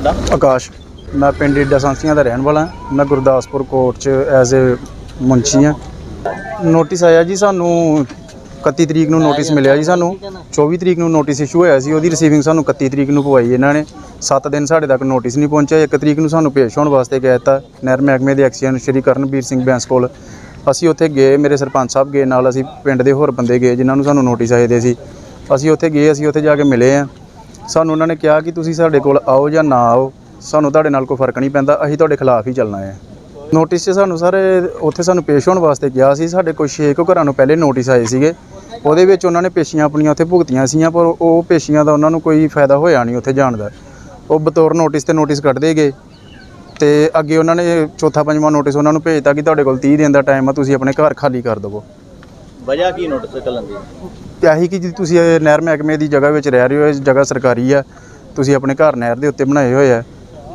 ਤੁਹਾਡਾ? ਆਕਾਸ਼, ਮੈਂ ਪਿੰਡ ਈਡਾ ਸੰਸੀਆਂ ਦਾ ਰਹਿਣ ਵਾਲਾ ਹਾਂ। ਮੈਂ ਗੁਰਦਾਸਪੁਰ ਕੋਰਟ 'ਚ ਐਜ਼ ਅ ਮੁੰਸ਼ੀ ਹਾਂ। ਨੋਟਿਸ ਆਇਆ ਜੀ ਸਾਨੂੰ 31 ਤਰੀਕ ਨੂੰ ਨੋਟਿਸ ਮਿਲਿਆ ਜੀ ਸਾਨੂੰ। 24 ਤਰੀਕ ਨੂੰ ਨੋਟਿਸ ਇਸ਼ੂ ਹੋਇਆ ਸੀ, ਉਹਦੀ ਰਿਸੀਵਿੰਗ ਸਾਨੂੰ 31 ਤਰੀਕ ਨੂੰ ਪਵਾਈ ਇਹਨਾਂ ਨੇ। 7 ਦਿਨ ਸਾਡੇ ਤੱਕ ਨੋਟਿਸ ਨਹੀਂ ਪਹੁੰਚਿਆ 1 ਤਰੀਕ ਨੂੰ ਸਾਨੂੰ ਪੇਸ਼ ਹੋਣ ਵਾਸਤੇ ਕਹਿ ਦਿੱਤਾ। ਨਹਿਰ ਮਹਿਕਮੇ ਦੇ ਐਕਸੀਅਨ ਸ਼੍ਰੀ ਕਰਨਵੀਰ ਸਿੰਘ ਬੈਂਸ ਕੋਲ। ਅਸੀਂ ਉੱਥੇ ਗਏ, ਮੇਰੇ ਸਰਪੰਚ ਸਾਹਿਬ ਗਏ ਨਾਲ, ਅਸੀਂ ਪਿੰਡ ਦੇ ਹੋਰ ਬੰਦੇ ਗਏ, ਜਿਨ੍ਹਾਂ ਨੂੰ ਸਾਨੂੰ ਨੋਟਿਸ ਆਏ ਦੇ ਸੀ। ਅਸੀਂ ਉੱਥੇ ਗਏ, ਅਸੀਂ ਉੱਥੇ ਜਾ ਕੇ ਮਿਲੇ ਆ ਸਾਨੂੰ ਉਹਨਾਂ ਨੇ ਕਿਹਾ ਕਿ ਤੁਸੀਂ ਸਾਡੇ ਕੋਲ ਆਓ ਜਾਂ ਨਾ ਆਓ, ਸਾਨੂੰ ਤੁਹਾਡੇ ਨਾਲ ਕੋਈ ਫ਼ਰਕ ਨਹੀਂ ਪੈਂਦਾ, ਅਸੀਂ ਤੁਹਾਡੇ ਖਿਲਾਫ ਹੀ ਚੱਲਣਾ ਹੈ। ਨੋਟਿਸ 'ਚ ਸਾਨੂੰ ਸਰ ਉੱਥੇ ਸਾਨੂੰ ਪੇਸ਼ ਹੋਣ ਵਾਸਤੇ ਕਿਹਾ ਸੀ, ਸਾਡੇ ਕੋਈ ਛੇ ਕੁ ਘਰਾਂ ਨੂੰ ਪਹਿਲੇ ਨੋਟਿਸ ਆਏ ਸੀਗੇ। ਉਹਦੇ ਵਿੱਚ ਉਹਨਾਂ ਨੇ ਪੇਸ਼ੀਆਂ ਆਪਣੀਆਂ ਉੱਥੇ ਭੁਗਤੀਆਂ ਸੀਆਂ, ਪਰ ਉਹ ਪੇਸ਼ੀਆਂ ਦਾ ਉਹਨਾਂ ਨੂੰ ਕੋਈ ਫਾਇਦਾ ਹੋਇਆ ਨਹੀਂ ਉੱਥੇ ਜਾਣ ਦਾ। ਉਹ ਬਤੌਰ ਨੋਟਿਸ ਤੇ ਨੋਟਿਸ ਕੱਢਦੇ ਗਏ ਤੇ ਅੱਗੇ ਉਹਨਾਂ ਨੇ ਚੌਥਾ ਪੰਜਵਾਂ ਨੋਟਿਸ ਉਹਨਾਂ ਨੂੰ ਭੇਜਤਾ ਕਿ ਤੁਹਾਡੇ ਕੋਲ 30 ਦਿਨ ਦਾ ਟਾਈਮ ਆ, ਤੁਸੀਂ ਆਪਣੇ ਘਰ ਖਾਲੀ ਕਰ ਦਿਵੋ। ਵਜ੍ਹਾ ਕੀ ਨੋਟਿਸ ਚੱਲਣ ਦੀ ਆਹੀ ਕਿ ਜੀ ਤੁਸੀਂ ਇਹ ਨਹਿਰ ਮਹਿਕਮੇ ਦੀ ਜਗ੍ਹਾ ਵਿੱਚ ਰਹਿ ਰਹੇ ਹੋ, ਇਹ ਜਗ੍ਹਾ ਸਰਕਾਰੀ ਆ, ਤੁਸੀਂ ਆਪਣੇ ਘਰ ਨਹਿਰ ਦੇ ਉੱਤੇ ਬਣਾਏ ਹੋਏ ਆ,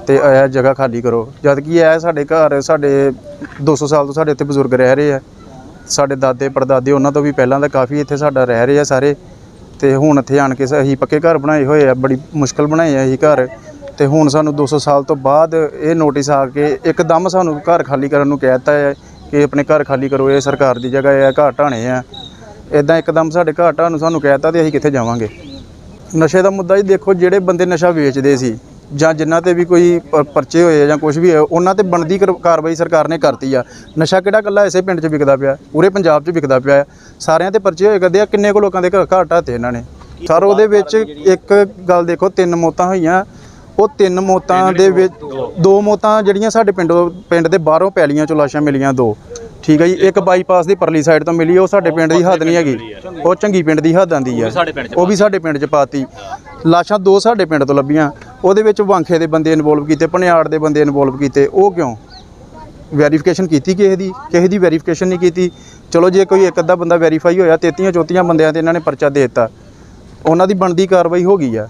ਤੇ ਇਹ ਜਗ੍ਹਾ ਖਾਲੀ ਕਰੋ। ਜਦ ਕਿ ਇਹ ਸਾਡੇ ਘਰ, ਸਾਡੇ 200 ਸਾਲ ਤੋਂ ਸਾਡੇ ਇੱਥੇ ਬਜ਼ੁਰਗ ਰਹਿ ਰਹੇ ਆ। ਸਾਡੇ ਦਾਦੇ, ਪੜਦਾਦੇ ਉਹਨਾਂ ਤੋਂ ਵੀ ਪਹਿਲਾਂ ਦਾ ਕਾਫੀ ਇੱਥੇ ਸਾਡਾ ਰਹਿ ਰਹੇ ਆ ਸਾਰੇ। ਤੇ ਹੁਣ ਇੱਥੇ ਆਣ ਕੇ ਅਸੀਂ ਪੱਕੇ ਘਰ ਬਣਾਏ ਹੋਏ ਆ, ਬੜੀ ਮੁਸ਼ਕਲ ਬਣਾਏ ਆ ਅਸੀਂ ਘਰ। ਤੇ ਹੁਣ ਸਾਨੂੰ 200 ਸਾਲ ਤੋਂ ਬਾਅਦ ਇਹ ਨੋਟਿਸ ਆ ਕੇ ਇੱਕਦਮ ਸਾਨੂੰ ਘਰ ਖਾਲੀ ਕਰਨ ਨੂੰ ਕਹਿ ਦਿੱਤਾ ਹੈ ਕਿ ਆਪਣੇ ਘਰ ਖਾਲੀ ਕਰੋ, ਇਹ ਸਰਕਾਰ ਦੀ ਜਗ੍ਹਾ ਹੈ ਘਰ ਢਾਣੇ ਆ। ਇਦਾਂ ਇੱਕਦਮ ਸਾਡੇ ਘਰ ਢਾਣ ਨੂੰ ਸਾਨੂੰ ਕਹਿ ਦਿੱਤਾ ਤੇ ਅਸੀਂ ਕਿੱਥੇ ਜਾਵਾਂਗੇ। ਨਸ਼ੇ ਦਾ ਮੁੱਦਾ ਜੀ ਦੇਖੋ ਜਿਹੜੇ ਬੰਦੇ ਨਸ਼ਾ ਵੇਚਦੇ ਸੀ ਜਾਂ ਜਿਨ੍ਹਾਂ ਤੇ ਵੀ ਕੋਈ ਪਰਚੇ ਹੋਏ ਜਾਂ ਕੁਝ ਵੀ ਹੋਇਆ ਉਹਨਾਂ ਤੇ ਬਣਦੀ ਕਰ- ਕਾਰਵਾਈ ਸਰਕਾਰ ਨੇ ਕਰਤੀ ਆ। ਨਸ਼ਾ ਕਿਹੜਾ ਕੱਲਾ ਇਸੇ ਪਿੰਡ 'ਚ ਵਿਕਦਾ ਪਿਆ ਪੂਰੇ ਪੰਜਾਬ 'ਚ ਵਿਕਦਾ ਪਿਆ। ਸਾਰਿਆਂ ਤੇ ਪਰਚੇ ਹੋਏ ਕਰਦੇ ਆ ਕਿੰਨੇ ਕੁ ਲੋਕਾਂ ਦੇ ਘਰ ਘਰ ਢਾਤੇ ਇਹਨਾਂ ਨੇ। ਸਰ ਉਹਦੇ ਵਿੱਚ ਇੱਕ ਗੱਲ ਦੇਖੋ ਤਿੰਨ ਮੌਤਾਂ ਹੋਈਆਂ। ਉਹ ਤਿੰਨ ਮੌਤਾਂ ਦੇ ਵਿੱਚ ਦੋ ਮੌਤਾਂ ਜਿਹੜੀਆਂ ਸਾਡੇ ਪਿੰਡੋਂ ਪਿੰਡ ਦੇ ਬਾਹਰੋਂ ਪੈਲੀਆਂ ਚੋਂ ਲਾਸ਼ਾਂ ਮਿਲੀਆਂ ਦੋ। ਠੀਕ ਹੈ ਜੀ ਇੱਕ ਬਾਈਪਾਸ ਦੀ ਪਰਲੀ ਸਾਈਡ ਤੋਂ ਮਿਲੀ ਉਹ ਸਾਡੇ ਪਿੰਡ ਦੀ ਹੱਦ ਨਹੀਂ ਹੈਗੀ। ਉਹ ਚੰਗੀ ਪਿੰਡ ਦੀ ਹੱਦ ਆਂਦੀ ਆ। ਉਹ ਵੀ ਸਾਡੇ ਪਿੰਡ 'ਚ ਪਾਤੀ। ਲਾਸ਼ਾਂ ਦੋ ਸਾਡੇ ਪਿੰਡ ਤੋਂ ਲੱਭੀਆਂ। ਉਹਦੇ ਵਿੱਚ ਵਾਂਖੇ ਦੇ ਬੰਦੇ ਇਨਵੋਲਵ ਕੀਤੇ ਭਣਿਆੜ ਦੇ ਬੰਦੇ ਇਨਵੋਲਵ ਕੀਤੇ। ਉਹ ਕਿਉਂ? ਵੈਰੀਫਿਕੇਸ਼ਨ ਕੀਤੀ ਕਿਸੇ ਦੀ? ਕਿਸੇ ਦੀ ਵੈਰੀਫਿਕੇਸ਼ਨ ਨਹੀਂ ਕੀਤੀ? ਚਲੋ ਜੇ ਕੋਈ ਇੱਕ ਅੱਧਾ ਬੰਦਾ ਵੈਰੀਫਾਈ ਹੋਇਆ 33 ਚੌਤੀਆਂ ਬੰਦਿਆਂ ਤੇ ਇਹਨਾਂ ਨੇ ਪਰਚਾ ਦੇ ਦਿੱਤਾ। ਉਹਨਾਂ ਦੀ ਬਣਦੀ ਕਾਰਵਾਈ ਹੋ ਗਈ ਆ।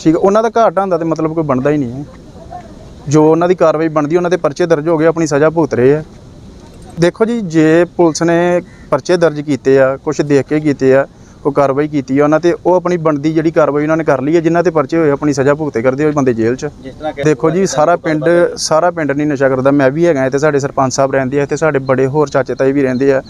ਠੀਕ ਆ, ਉਹਨਾਂ ਦਾ ਘਾਟ ਹੁੰਦਾ ਤੇ ਮਤਲਬ ਕੋਈ ਬਣਦਾ ਹੀ ਨਹੀਂ ਹੈ ਜੋ ਉਹਨਾਂ ਦੀ ਕਾਰਵਾਈ ਬਣਦੀ ਉਹਨਾਂ ਦੇ ਪਰਚੇ ਦਰਜ ਹੋ ਗਏ ਆਪਣੀ ਸਜ਼ਾ ਭੁਗਤ ਰਹੇ ਆ। ਦੇਖੋ ਜੀ ਜੇ ਪੁਲਿਸ ਨੇ ਪਰਚੇ ਦਰਜ ਕੀਤੇ ਆ ਕੁਝ ਦੇਖ ਕੇ ਕੀਤੇ ਆ ਕੋਈ ਕਾਰਵਾਈ ਕੀਤੀ ਆ ਉਹਨਾਂ ਤੇ ਉਹ ਆਪਣੀ ਬਣਦੀ ਜਿਹੜੀ ਕਾਰਵਾਈ ਉਹਨਾਂ ਨੇ ਕਰ ਲਈ ਹੈ ਜਿਨ੍ਹਾਂ ਤੇ ਪਰਚੇ ਹੋਏ ਆਪਣੀ ਸਜ਼ਾ ਭੁਗਤੇ ਕਰਦੇ ਹੋਏ ਬੰਦੇ ਜੇਲ੍ਹ 'ਚ। ਕਿ ਦੇਖੋ ਜੀ ਸਾਰਾ ਪਿੰਡ ਸਾਰਾ ਪਿੰਡ ਨਹੀਂ ਨਸ਼ਾ ਕਰਦਾ ਮੈਂ ਵੀ ਹੈਗਾ ਇੱਥੇ ਸਾਡੇ ਸਰਪੰਚ ਸਾਹਿਬ ਰਹਿੰਦੇ ਆ ਇੱਥੇ ਸਾਡੇ ਬੜੇ ਹੋਰ ਚਾਚੇ ਤਾਏ ਵੀ ਰਹਿੰਦੇ ਆ।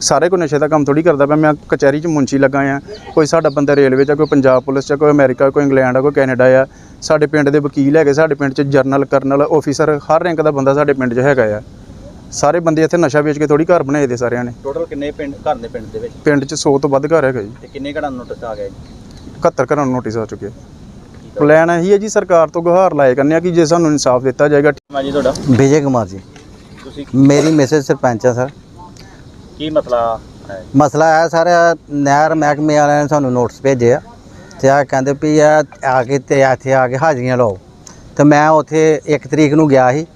ਸਾਰੇ ਕੋਈ ਨਸ਼ੇ ਦਾ ਕੰਮ ਥੋੜੀ ਕਰਦਾ ਪਿਆ ਮੈਂ ਕਚਹਿਰੀ 'ਚ ਮੁੰਸ਼ੀ ਲੱਗਾ ਆ। ਕੋਈ ਸਾਡਾ ਬੰਦਾ ਰੇਲਵੇ 'ਚ ਕੋਈ ਪੰਜਾਬ ਪੁਲਿਸ 'ਚ ਕੋਈ ਅਮਰੀਕਾ ਕੋਈ ਇੰਗਲੈਂਡ ਆ ਕੋਈ ਕੈਨੇਡਾ ਆ ਸਾਡੇ ਪਿੰਡ ਦੇ ਵਕੀਲ ਹੈਗੇ ਸਾਡੇ ਪਿੰਡ 'ਚ ਜਰਨਲ ਕਰਨਲ ਆਫੀਸਰ ਹਰ ਰੈਂਕ ਦਾ ਬੰਦਾ ਸਾਡੇ ਪਿੰਡ 'ਚ ਹੈਗਾ ਆ। ਸਾਰੇ ਬੰਦੇ ਇੱਥੇ ਨਸ਼ਾ ਵੇਚ ਕੇ ਥੋੜੀ ਘਰ ਬਣਾਏ ਦੇ ਸਾਰਿਆਂ ਨੇ। ਟੋਟਲ ਕਿੰਨੇ ਪਿੰਡ ਘਰ ਨੇ ਪਿੰਡ ਦੇ ਵਿੱਚ? ਪਿੰਡ 'ਚ 100 ਤੋਂ ਵੱਧ ਘਰ ਹੈਗਾ ਜੀ। ਤੇ ਕਿੰਨੇ ਘਰਾਂ ਨੂੰ ਨੋਟਿਸ ਆ ਗਿਆ ਜੀ? 71 ਘਰਾਂ ਨੂੰ ਨੋਟਿਸ ਆ ਚੁੱਕੇ ਪਲਾਨ ਇਹੀ ਹੈ ਜੀ ਸਰਕਾਰ ਤੋਂ ਗੁਹਾਰ ਲਾਏ ਕਰਨੇ ਆ ਕਿ ਜੇ ਸਾਨੂੰ ਇਨਸਾਫ ਦਿੱਤਾ ਜਾਏਗਾ ਮੈਂ ਜੀ ਤੁਹਾਡਾ? ਵਿਜੇ ਕੁਮਾਰ ਜੀ। ਤੁਸੀਂ? ਮੇਰੀ ਮੈਸੇਜ ਸਰਪੰਚ ਆ ਸਰ। ਕੀ ਮਸਲਾ ਹੈ ਮਸਲਾ ਹੈ ਸਰ ਨਹਿਰ ਮਹਿਕਮੇ ਵਾਲਿਆਂ ਨੇ ਸਾਨੂੰ ਨੋਟਿਸ ਭੇਜੇ ਆ। ਤੇ ਆ ਕਹਿੰਦੇ ਵੀ ਆ ਆ ਕੇ ਤੇ ਇੱਥੇ ਆ ਕੇ ਹਾਜ਼ਰੀਆਂ ਲਾਓ। ਤੇ ਮੈਂ ਉੱਥੇ 1 ਤਰੀਕ ਨੂੰ ਗਿਆ ਸੀ।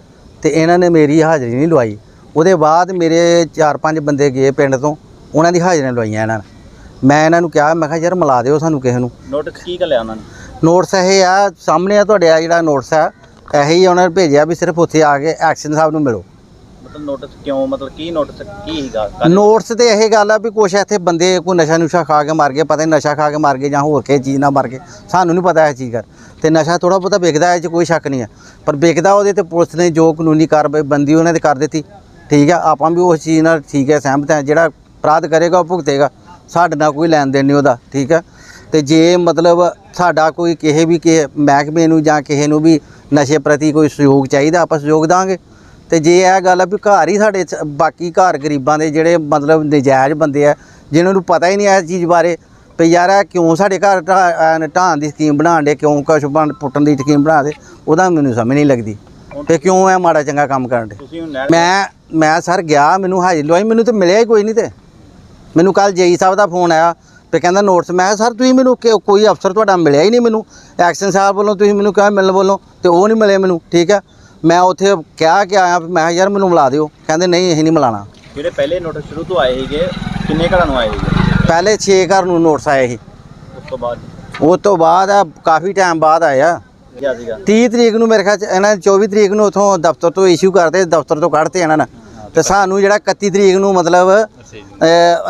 ਤੇ ਇਹਨਾਂ ਨੇ ਮੇਰੀ ਹਾਜ਼ਰੀ ਨਹੀਂ ਲਵਾਈ। ਉਹਦੇ ਬਾਅਦ ਮੇਰੇ 4-5 ਬੰਦੇ ਗਏ ਪਿੰਡ ਤੋਂ ਉਹਨਾਂ ਦੀ ਹਾਜ਼ਰੀਆਂ ਲਵਾਈਆਂ ਇਹਨਾਂ ਨੇ। ਮੈਂ ਇਹਨਾਂ ਨੂੰ ਕਿਹਾ ਮੈਂ ਕਿਹਾ ਯਾਰ ਮਿਲਾ ਦਿਓ ਸਾਨੂੰ ਕਿਸੇ ਨੂੰ। ਨੋਟਿਸ ਕੀ ਘੱਲਿਆ ਉਹਨਾਂ ਨੇ? ਨੋਟਿਸ ਇਹ ਆ ਸਾਹਮਣੇ ਆ ਤੁਹਾਡੇ ਆ ਜਿਹੜਾ ਨੋਟਿਸ ਆ ਇਹੀ ਹੀ ਉਹਨਾਂ ਨੇ ਭੇਜਿਆ ਵੀ ਸਿਰਫ ਉੱਥੇ ਆ ਕੇ ਐਕਸ਼ਨ ਸਾਹਿਬ ਨੂੰ ਮਿਲੋ। ਮਤਲਬ ਨੋਟਿਸ ਕਿਉਂ ਮਤਲਬ ਕੀ ਨੋਟਿਸ ਕੀ ਹੀਗਾ ਨੋਟਸ ਤੇ ਇਹ ਗੱਲ ਆ ਵੀ ਕੁਛ ਇੱਥੇ ਬੰਦੇ ਕੋਈ ਨਸ਼ਾ ਨੁਸ਼ਾ ਖਾ ਕੇ ਮਰ ਗਏ ਪਤਾ ਨਹੀਂ ਨਸ਼ਾ ਖਾ ਕੇ ਮਰ ਗਏ ਜਾਂ ਹੋਰ ਕਿਸੇ ਚੀਜ਼ ਨਾਲ ਮਰ ਗਏ ਸਾਨੂੰ ਨਹੀਂ ਪਤਾ ਇਹ ਚੀਜ਼ ਕਰ ਤੇ ਨਸ਼ਾ ਥੋੜਾ ਬਹੁਤਾ ਵਿਕਦਾ ਹੈ ਇਹ 'ਚ ਕੋਈ ਸ਼ੱਕ ਨਹੀਂ ਹੈ ਪਰ ਵਿਕਦਾ ਉਹਦੇ ਤੇ ਪੁਲਿਸ ਨੇ ਜੋ ਕਾਨੂੰਨੀ ਕਾਰਵਾਈ, ਬੰਦੀ ਉਹਨਾਂ ਤੇ ਕਰ ਦਿੱਤੀ। ਠੀਕ ਹੈ ਆਪਾਂ ਵੀ ਉਸ ਚੀਜ਼ ਨਾਲ ਠੀਕ ਹੈ ਸਹਿਮਤ ਹਾਂ ਜਿਹੜਾ ਅਪਰਾਧ ਕਰੇਗਾ, ਉਹ ਭੁਗਤੇਗਾ। ਸਾਡੇ ਨਾਲ ਕੋਈ ਲੈਣ ਦੇਣ ਨਹੀਂ ਉਹਦਾ, ਠੀਕ ਹੈ ਤੇ ਜੇ ਮਤਲਬ ਸਾਡਾ ਕੋਈ ਕਿਸੇ ਵੀ ਕਿਸੇ ਮਹਿਕਮੇ ਨੂੰ ਜਾਂ ਕਿਸੇ ਨੂੰ ਵੀ ਨਸ਼ੇ ਪ੍ਰਤੀ ਕੋਈ ਸਹਿਯੋਗ ਚਾਹੀਦਾ, ਆਪਾਂ ਸਹਿਯੋਗ ਦਾਂਗੇ। ਤੇ ਜੇ ਇਹ ਗੱਲ ਆ ਵੀ ਘਰ ਹੀ ਸਾਡੇ ਬਾਕੀ ਘਰ ਗਰੀਬਾਂ ਦੇ ਜਿਹੜੇ ਮਤਲਬ ਨਜਾਇਜ਼ ਬੰਦੇ ਆ ਜਿਨ੍ਹਾਂ ਨੂੰ ਪਤਾ ਹੀ ਨਹੀਂ ਇਸ ਚੀਜ਼ ਬਾਰੇ ਵੀ ਯਾਰ ਇਹ ਕਿਉਂ ਸਾਡੇ ਘਰ ਢਾਹ- ਅਹ ਦੀ ਸਕੀਮ ਬਣਾਉਣ ਦੇ ਕਿਉਂ ਕੁਛ ਬਣ ਪੁੱਟਣ ਦੀ ਸਕੀਮ ਬਣਾ ਦੇ ਉਹਦਾ ਮੈਨੂੰ ਸਮਝ ਨਹੀਂ ਲੱਗਦੀ। ਤੇ ਕਿਉਂ ਇਹ ਮਾੜਾ ਚੰਗਾ ਕੰਮ ਕਰਨ ਦੇ ਤੁਸੀਂ ਹੁਣ ਨਹਿਰ ਮੈਂ ਮੈਂ ਸਰ ਗਿਆ ਮੈਨੂੰ ਹਾਜ਼ਰੀ ਲਵਾਈ ਮੈਨੂੰ ਤੇ ਮਿਲਿਆ ਹੀ ਕੋਈ ਨਹੀਂ ਤੇ। ਮੈਨੂੰ ਕੱਲ ਜੇਈ ਸਾਹਿਬ ਦਾ ਫੋਨ ਆਇਆ ਤੇ ਕਹਿੰਦਾ ਨੋਟਸ ਮੈਂ ਕਿਹਾ, ਸਰ ਤੁਸੀਂ ਮੈਨੂੰ ਕਿ- ਕੋਈ ਅਫਸਰ ਤੁਹਾਡਾ ਮਿਲਿਆ ਹੀ ਨਹੀਂ ਮੈਨੂੰ। ਐਕਸ਼ਨ ਸਾਹਿਬ ਵੱਲੋਂ ਤੁਸੀਂ ਮੈਨੂੰ ਕਿਹਾ ਮਿਲਣ ਵੱਲੋਂ ਤੇ ਉਹ ਨਹੀਂ ਮਿਲੇ ਮੈਨੂੰ ਠੀਕ ਹੈ? ਮੈਂ ਉੱਥੇ ਕਿਹਾ ਕਿ ਆਇਆ ਵੀ ਮੈਂ ਕਿਹਾ, ਯਾਰ ਮੈਨੂੰ ਮਿਲਾ ਦਿਓ। ਕਹਿੰਦੇ ਨਹੀਂ ਇਹ ਨਹੀਂ ਮਿਲਾਣਾ। ਜਿਹੜੇ ਪਹਿਲੇ ਨੋਟਿਸ ਸ਼ੁਰੂ ਤੋਂ ਆਏ ਸੀਗੇ ਕਿੰਨੇ ਘਰਾਂ ਨੂੰ ਆਏ ਸੀਗੇ? ਪਹਿਲੇ 6 ਘਰ ਨੂੰ ਨੋਟਸ ਆਏ ਸੀ। ਉਸ ਤੋਂ ਬਾਅਦ? ਉਸ ਤੋਂ ਬਾਅਦ ਆ ਕਾਫੀ ਟਾਈਮ ਬਾਅਦ ਆਇਆ। ਗਿਆ ਸੀਗਾ? 30 ਤਰੀਕ ਨੂੰ ਮੇਰੇ ਖਿਆਲ ਚ ਇਹਨਾਂ ਨੇ 24 ਤਰੀਕ ਨੂੰ ਉਥੋਂ ਦਫ਼ਤਰ ਤੋਂ ਇਸ਼ੂ ਕਰਦੇ ਦਫ਼ਤਰ ਤੋਂ ਕੱਢਤੇ ਇਹਨਾਂ ਨੇ। ਤੇ ਸਾਨੂੰ ਜਿਹੜਾ 31 ਤਰੀਕ ਨੂੰ ਮਤਲਬ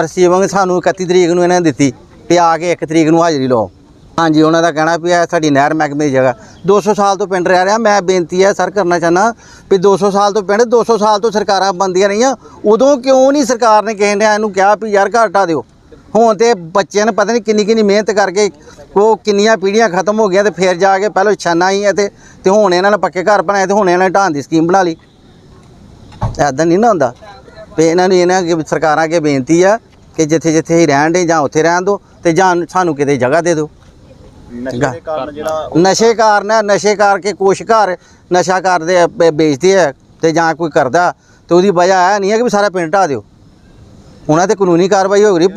ਰਿਸੀਵਿੰਗ ਸਾਨੂੰ 31 ਤਰੀਕ ਨੂੰ ਇਹਨਾਂ ਨੇ ਦਿੱਤੀ ਵੀ ਆ ਕੇ 1 ਤਰੀਕ ਨੂੰ ਹਾਜ਼ਰੀ ਲਓ। ਹਾਂਜੀ ਉਹਨਾਂ ਦਾ ਕਹਿਣਾ ਵੀ ਇਹ ਸਾਡੀ ਨਹਿਰ ਮਹਿਕਮੇ ਦੀ ਜਗ੍ਹਾ। 200 ਸਾਲ ਤੋਂ ਪਿੰਡ ਰਹਿ ਰਿਹਾ ਮੈਂ ਬੇਨਤੀ ਹੈ ਸਰ ਕਰਨਾ ਚਾਹਨਾ ਵੀ 200 ਸਾਲ ਤੋਂ ਪਿੰਡ 200 ਸਾਲ ਤੋਂ ਸਰਕਾਰਾਂ ਬੰਦੀਆਂ ਰਹੀਆਂ ਉਦੋਂ ਕਿਉਂ ਨਹੀਂ ਸਰਕਾਰ ਨੇ ਕਿਸੇ ਨੇ ਇਹਨੂੰ ਕਿਹਾ ਵੀ ਯਾਰ ਘਰ ਹਟਾ ਦਿਓ। ਹੁਣ ਤੇ ਬੱਚਿਆਂ ਨੇ ਪਤਾ ਨਹੀਂ ਕਿੰਨੀ ਕਿੰਨੀ ਮਿਹਨਤ ਕਰਕੇ ਉਹ ਕਿੰਨੀਆਂ ਪੀੜ੍ਹੀਆਂ ਖਤਮ ਹੋ ਗਈਆਂ ਤੇ ਫਿਰ ਜਾ ਕੇ ਪਹਿਲਾਂ ਛਾਨਾ ਹੀ ਹੈ ਤੇ ਤੇ ਹੁਣ ਇਹਨਾਂ ਨੇ ਪੱਕੇ ਘਰ ਬਣਾਏ ਤੇ ਹੁਣ ਇਹਨਾਂ ਨੇ ਢਾਣ ਦੀ ਸਕੀਮ ਬਣਾ ਲਈ। ਐਦਾਂ ਨਹੀਂ ਨਾ ਹੁੰਦਾ। ਵੀ ਇਹਨਾਂ ਨੂੰ ਇਹਨਾਂ ਅੱਗੇ ਸਰਕਾਰਾਂ ਅੱਗੇ ਬੇਨਤੀ ਆ ਕਿ ਜਿੱਥੇ ਜਿੱਥੇ ਹੀ ਰਹਿਣ ਦੇ ਜਾਂ ਉੱਥੇ ਰਹਿਣ ਦਿਓ ਤੇ ਜਾਂ ਸਾਨੂੰ ਕਿਤੇ ਜਗ੍ਹਾ ਦੇ ਦਿਓ। ਨਸ਼ੇ ਕਾਰਨ ਜਿਹੜਾ ਨਸ਼ੇ ਕਾਰਨ ਹੈ, ਨਸ਼ੇ ਕਰਕੇ ਕੁਛ ਘਰ ਨਸ਼ਾ ਕਰਦੇ ਆ ਵੇਚਦੇ ਆ ਤੇ ਜਾਂ ਕੋਈ ਕਰਦਾ ਤੇ ਉਹਦੀ ਵਜ੍ਹਾ ਇਹ ਨਹੀਂ ਹੈ ਕਿ ਵੀ ਸਾਰਾ ਪਿੰਡ ਢਾਹ ਦਿਓ। ਉਹਨਾਂ ਤੇ ਕਾਨੂੰਨੀ ਕਾਰਵਾਈ ਹੋ ਰਹੀ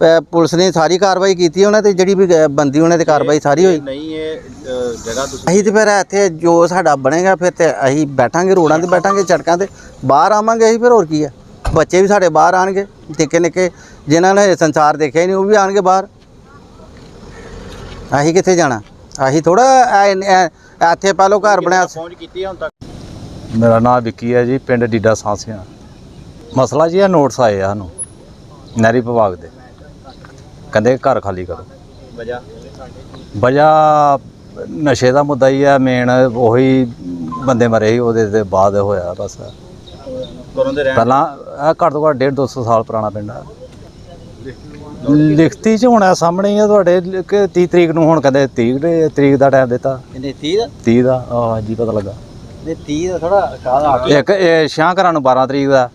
ਪੁਲਿਸ ਨੇ ਸਾਰੀ ਕਾਰਵਾਈ ਕੀਤੀ ਉਹਨਾਂ ਤੇ ਜਿਹੜੀ ਵੀ ਬੰਦੀ ਉਹਨਾਂ ਤੇ ਕਾਰਵਾਈ ਸਾਰੀ ਹੋਈ। ਨਹੀਂ ਇਹ ਅ, ਜਗ੍ਹਾ ਤੁਸੀਂ ਅਸੀਂ ਤੇ ਫਿਰ ਇੱਥੇ ਜੋ ਸਾਡਾ ਬਣੇਗਾ ਫਿਰ ਤੇ ਅਸੀਂ ਬੈਠਾਂਗੇ ਰੋਡਾਂ ਤੇ ਬੈਠਾਂਗੇ ਸੜਕਾਂ ਤੇ। ਬਾਹਰ ਆਵਾਂਗੇ ਅਸੀਂ ਫਿਰ ਹੋਰ ਕੀ ਆ ਬੱਚੇ ਵੀ ਸਾਡੇ ਬਾਹਰ ਆਣਗੇ ਨਿੱਕੇ ਨਿੱਕੇ ਜਿਨ੍ਹਾਂ ਨੇ ਸੰਸਾਰ ਦੇਖਿਆ ਹੀ ਨਹੀਂ ਉਹ ਵੀ ਆਣਗੇ ਬਾਹਰ। ਅਸੀਂ ਕਿੱਥੇ ਜਾਣਾ? ਅਸੀਂ ਥੋੜਾ ਇੱਥੇ ਪਹਿਲੋਂ ਘਰ ਬਣਿਆ ਸੀ। ਪਹੁੰਚ ਕੀਤੀ ਹੈ ਹੁਣ ਤੱਕ? ਮੇਰਾ ਨਾਮ ਵਿੱਕੀ ਹੈ ਜੀ ਪਿੰਡ ਡੀਡਾ ਸਾਂਸਿਆ। ਮਸਲਾ ਜੀ ਇਹ ਨੋਟਸ ਆਏ ਆ ਸਾਨੂੰ ਨਹਿਰੀ ਵਿਭਾਗ ਦੇ। ਕਹਿੰਦੇ ਘਰ ਖਾਲੀ ਕਰੋ। ਵਜ੍ਹਾ? ਵਜ੍ਹਾ ਨਸ਼ੇ ਦਾ ਮੁੱਦਾ ਹੀ ਹੈ ਮੇਨ ਉਹੀ ਬੰਦੇ ਮਰੇ ਸੀ ਉਹਦੇ ਤੇ ਬਾਅਦ ਹੋਇਆ ਬਸ। ਕਦੋਂ ਦੇ ਰਹਿਣ? ਪਹਿਲਾਂ ਇਹ ਘੱਟ ਤੋਂ ਘੱਟ 1.5 200 ਸਾਲ ਪੁਰਾਣਾ ਪਿੰਡ ਆ। ਲਿਖਤੀ ਚ ਹੋਣਾ ਸਾਹਮਣੇ ਹੀ ਆ ਤੁਹਾਡੇ ਕਿ 30 ਤਰੀਕ ਨੂੰ ਹੁਣ ਕਹਿੰਦੇ 30 ਦੇ- ਤਰੀਕ ਦਾ ਟਾਈਮ ਦਿੱਤਾ। ਇਹਨੇ 30 ਦਾ? 30 ਦਾ ਆਹ ਜੀ ਪਤਾ ਲੱਗਾ। ਨੇ 30 ਦਾ ਥੋੜਾ ਕਾਹਦਾ ਇੱਕ ਇਹ ਛਾਂ ਘਰਾਂ ਨੂੰ 12 ਤਰੀਕ ਦਾ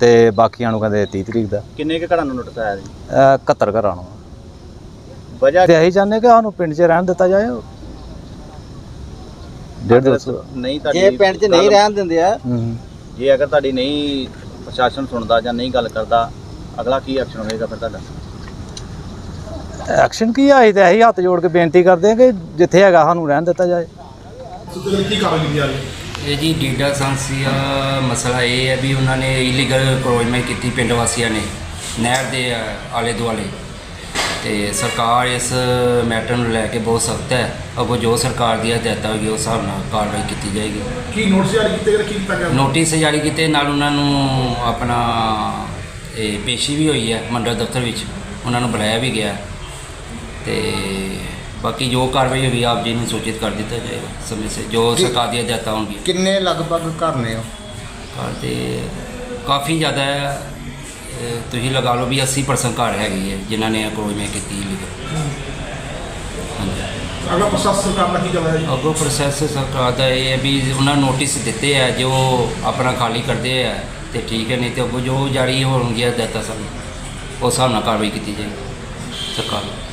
ਤੇ ਬਾਕੀਆਂ ਨੂੰ ਕਹਿੰਦੇ 30 ਤਰੀਕ ਦਾ। ਕਿੰਨੇ ਕੁ ਘਰਾਂ ਨੂੰ ਨੋਟਿਸ ਆਇਆ ਜੀ ਇਹ 71 ਘਰਾਂ ਨੂੰ। ਵਜ੍ਹਾ ਤੇ ਅਸੀਂ ਚਾਹੁੰਦੇ ਕਿ ਸਾਨੂੰ ਪਿੰਡ 'ਚ ਰਹਿਣ ਦਿੱਤਾ ਜਾਏ। ਡੇਢ ਦੋ ਸੌ। ਨਹੀਂ ਤੁਹਾਡੀ ਜੇ ਪਿੰਡ 'ਚ ਨਹੀਂ ਰਹਿਣ ਦਿੰਦੇ ਆ। ਹੂੰ ਜੇ ਅਗਰ ਤੁਹਾਡੀ ਨਹੀਂ ਪ੍ਰਸ਼ਾਸਨ ਸੁਣਦਾ ਜਾਂ ਨਹੀਂ ਗੱਲ ਕਰਦਾ ਅਗਲਾ ਕੀ ਐਕਸ਼ਨ ਹੋਏਗਾ ਫਿਰ ਤੁਹਾਡਾ? ਐਕਸ਼ਨ ਕੀ ਆਈ ਤੇ ਅਸੀਂ ਹੱਥ ਜੋੜ ਕੇ ਬੇਨਤੀ ਕਰਦੇ ਹਾਂ ਕਿ ਜਿੱਥੇ ਹੈਗਾ ਸਾਨੂੰ ਰਹਿਣ ਦਿੱਤਾ ਜਾਏ। ਇਹ ਜੀ ਡੀਡਾ ਸੰਸੀਆ ਮਸਲਾ ਇਹ ਹੈ ਵੀ ਉਹਨਾਂ ਨੇ ਇਲੀਗਲ ਕਰੋਜਮੈਂਟ ਕੀਤੀ ਪਿੰਡ ਵਾਸੀਆਂ ਨੇ ਨਹਿਰ ਦੇ ਅ, ਆਲੇ ਦੁਆਲੇ ਤੇ ਸਰਕਾਰ ਇਸ ਮੈਟਰ ਨੂੰ ਲੈ ਕੇ ਬਹੁਤ ਸਖਤ ਹੈ। ਅੱਗੋਂ ਜੋ ਸਰਕਾਰ ਦੀ ਹਦਾਇਤਾਂ ਹੋਗੀ ਉਸ ਹਿਸਾਬ ਨਾਲ ਕਾਰਵਾਈ ਕੀਤੀ ਜਾਏਗੀ। ਕੀ ਨੋਟਿਸ ਜਾਰੀ ਕੀਤੇ ਗਏ ਕੀ ਕੀਤਾ ਗਿਆ? ਨੋਟਿਸ ਜਾਰੀ ਕੀਤੇ ਨਾਲ ਉਹਨਾਂ ਨੂੰ ਆਪਣਾ ਇਹ ਪੇਸ਼ੀ ਵੀ ਹੋਈ ਹੈ ਮੰਡਲ ਦਫ਼ਤਰ ਵਿੱਚ। ਉਹਨਾਂ ਨੂੰ ਬੁਲਾਇਆ ਵੀ ਗਿਆ। ਤੇ ਬਾਕੀ ਜੋ ਕਾਰਵਾਈ ਹੋਈ ਆਪ ਜੀ ਨੂੰ ਸੂਚਿਤ ਕਰ ਦਿੱਤਾ ਜਾਏਗਾ। ਸਮੇਂ ਸੇ ਜੋ ਸਰਕਾਰ ਦੀਆਂ ਹਦਾਇਤਾਂ ਹੋਣਗੀਆਂ। ਕਿੰਨੇ ਲਗਭਗ ਘਰ ਨੇ ਉਹ? ਘਰ ਤੇ ਕਾਫੀ ਜ਼ਿਆਦਾ ਹੈ। ਅਹ ਤੁਸੀਂ ਲਗਾ ਲਓ ਵੀ 80% ਘਰ ਹੈਗੀ ਹੈ ਜਿਨ੍ਹਾਂ ਨੇ ਅਕਰੋਚਮੈਂਟ ਕੀਤੀ ਲਿਖੇ ਹਾਂਜੀ। ਅਗਲਾ ਪ੍ਰਸ਼ਾਸਨ ਦਾ ਕੀ ਚੱਲ ਰਿਹਾ ਜੀ? ਅੱਗੋਂ ਪ੍ਰੋਸੈਸ ਸਰਕਾਰ ਦਾ ਇਹ ਹੈ ਵੀ ਉਹਨਾਂ ਨੋਟਿਸ ਦਿੱਤੇ ਆ ਜੋ ਆਪਣਾ ਖਾਲੀ ਕਰਦੇ ਆ ਤੇ ਠੀਕ ਹੈ ਨਹੀਂ ਤੇ ਅੱਗੋਂ ਜੋ ਜਾਰੀ ਹੋਣਗੀਆਂ ਹਦਾਇਤਾਂ ਸਾਨੂੰ ਉਸ ਹਿਸਾਬ ਨਾਲ ਕਾਰਵਾਈ ਕੀਤੀ ਜਾਏਗੀ ਸਰਕਾਰ। ਵੱਲੋਂ।